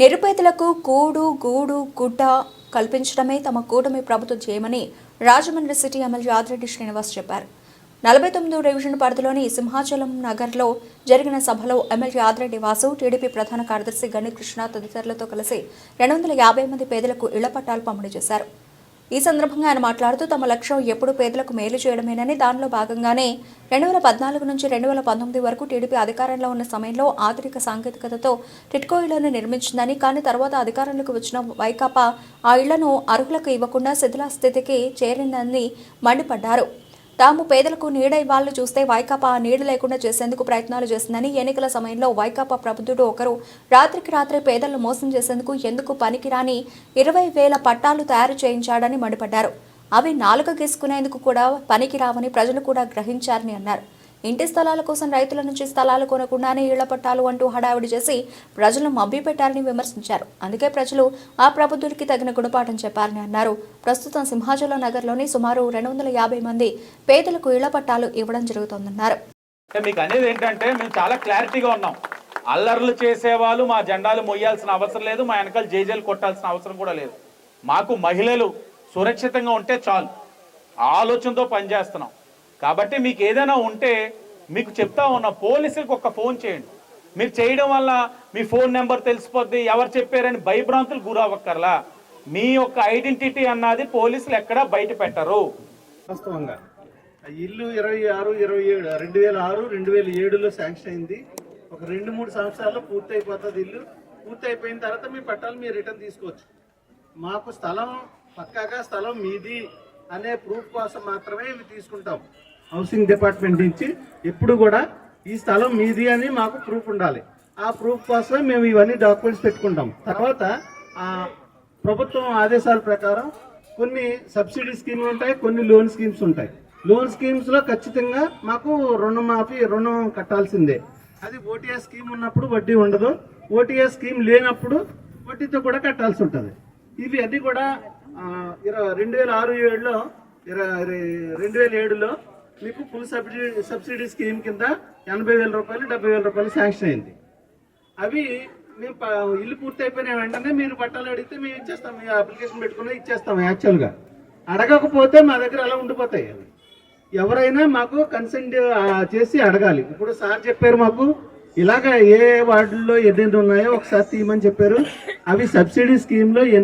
నిరుపేదలకు కూడు గూడు గుడ్డ కల్పించడమే తమ కూటమి ప్రభుత్వం చేయమని రాజమండ్రి సిటీ ఎమ్మెల్యే ఆదిరెడ్డి శ్రీనివాస్ చెప్పారు. నలభై తొమ్మిదో డివిజన్ పరిధిలోని సింహాచలం నగర్లో జరిగిన సభలో ఎమ్మెల్యే ఆదిరెడ్డి వాసు టీడీపీ ప్రధాన కార్యదర్శి గణి కృష్ణ తదితరులతో కలిసి రెండు వందల యాభై మంది పేదలకు ఇళ్ళ పట్టాలు పంపిణీ చేశారు. ఈ సందర్భంగా ఆయన మాట్లాడుతూ తమ లక్ష్యం ఎప్పుడు పేదలకు మేలు చేయడమేనని దానిలో భాగంగానే రెండు వేల పద్నాలుగు నుంచి రెండు వేల పంతొమ్మిది వరకు టీడీపీ అధికారంలో ఉన్న సమయంలో ఆధునిక సాంకేతికతతో టిట్కో ఇళ్ళను నిర్మించిందని కానీ తర్వాత అధికారంలోకి వచ్చిన వైకాపా ఆ ఇళ్ళను అర్హులకు ఇవ్వకుండా శిథిలాస్థితికి చేరిందని మండిపడ్డారు. తాము పేదలకు నీడ ఇవ్వాలని చూస్తే వైకాపా నీడ లేకుండా చేసేందుకు ప్రయత్నాలు చేసిందని ఎన్నికల సమయంలో వైకాపా ప్రబుద్ధుడు ఒకరు రాత్రికి రాత్రే పేదలను మోసం చేసేందుకు ఎందుకు పనికిరాని ఇరవై వేల పట్టాలు తయారు చేయించాడని మండిపడ్డారు. అవి నాలుక గీసుకునేందుకు కూడా పనికిరావని ప్రజలు కూడా గ్రహించారని అన్నారు. ఇంటి స్థలాల కోసం రైతుల నుంచి స్థలాలు కొనకుండానే ఇళ్ళ పట్టాలు అంటూ హడావిడి చేసి ప్రజలను మభ్యపెట్టారని విమర్శించారు. అందుకే ప్రజలు ఆ ప్రభుత్వానికి తగిన గుణపాఠం చెప్పారని అన్నారు. ప్రస్తుతం సింహాచలం నగర్లోని సుమారు రెండు వందల యాభై మంది పేదలకు ఇళ్ళ పట్టాలు ఇవ్వడం జరుగుతోందన్నారు. మీకు అనేది ఏంటంటే మేము చాలా క్లారిటీగా ఉన్నాం. అల్లర్లు చేసేవాళ్ళు మా జెండాలు మొయ్యాల్సిన అవసరం లేదు మా వెనకాల జేజేలు కొట్టాల్సిన అవసరం కూడా లేదు. మాకు మహిళలు సురక్షితంగా ఉంటే చాలు. ఆలోచనతో పనిచేస్తున్నాం. కాబట్టి మీకు ఏదైనా ఉంటే మీకు చెప్తా ఉన్నా పోలీసులకు ఒక ఫోన్ చేయండి. మీరు చేయడం వల్ల మీ ఫోన్ నెంబర్ తెలిసిపోద్ది ఎవరు చెప్పారని భయభ్రాంతులు గురవ్వక్కర్లా. మీ యొక్క ఐడెంటిటీ అన్నది పోలీసులు ఎక్కడా బయట పెట్టరు. వాస్తవంగా. ఆ ఇల్లు ఇరవై ఆరు ఇరవై ఏడు రెండు వేల ఆరు రెండు వేల ఏడులో శాంక్షన్ అయింది. ఒక రెండు మూడు సంవత్సరాల్లో పూర్తి అయిపోతుంది ఇల్లు. పూర్తి అయిపోయిన తర్వాత మీ పట్టాలు మీరు రిటర్న్ తీసుకోవచ్చు. మాకు స్థలం పక్కాగా స్థలం మీది అనే ప్రూఫ్ కోసం మాత్రమే ఇవి తీసుకుంటాం. హౌసింగ్ డిపార్ట్మెంట్ నుంచి ఎప్పుడు కూడా ఈ స్థలం మీది అని మాకు ప్రూఫ్ ఉండాలి. ఆ ప్రూఫ్ కోసమే మేము ఇవన్నీ డాక్యుమెంట్స్ పెట్టుకుంటాం. తర్వాత ఆ ప్రభుత్వం ఆదేశాల ప్రకారం కొన్ని సబ్సిడీ స్కీమ్లు ఉంటాయి కొన్ని లోన్ స్కీమ్స్ ఉంటాయి. లోన్ స్కీమ్స్లో ఖచ్చితంగా మాకు రుణమాఫీ రుణం కట్టాల్సిందే. అది ఓటీఆర్ స్కీమ్ ఉన్నప్పుడు వడ్డీ ఉండదు. ఓటీఆర్ స్కీమ్ లేనప్పుడు వడ్డీతో కూడా కట్టాల్సి ఉంటుంది. ఇవి అన్నీ కూడా ఇరవై రెండు వేల ఆరు ఏడులో ఇరవై రెండు వేల ఏడులో మీకు ఫుల్ సబ్సిడీ సబ్సిడీ స్కీమ్ కింద ఎనభై వేల రూపాయలు డెబ్బై వేల రూపాయలు శాంక్షన్ అయింది. అవి మేము ఇల్లు పూర్తి అయిపోయిన వెంటనే మీరు పట్టాలు అడిగితే మేము ఇచ్చేస్తాం. మీ అప్లికేషన్ పెట్టుకుని ఇచ్చేస్తాం యాక్చువల్గా అడగకపోతే మా దగ్గర అలా ఉండిపోతాయి అవి. ఎవరైనా మాకు కన్సెంట్ చేసి అడగాలి. ఇప్పుడు సార్ చెప్పారు మాకు ఇలాగ ఏ వార్డుల్లో ఎన్ని ఉన్నాయో ఒకసారి తీయమని చెప్పారు. అవి సబ్సిడీ స్కీమ్లో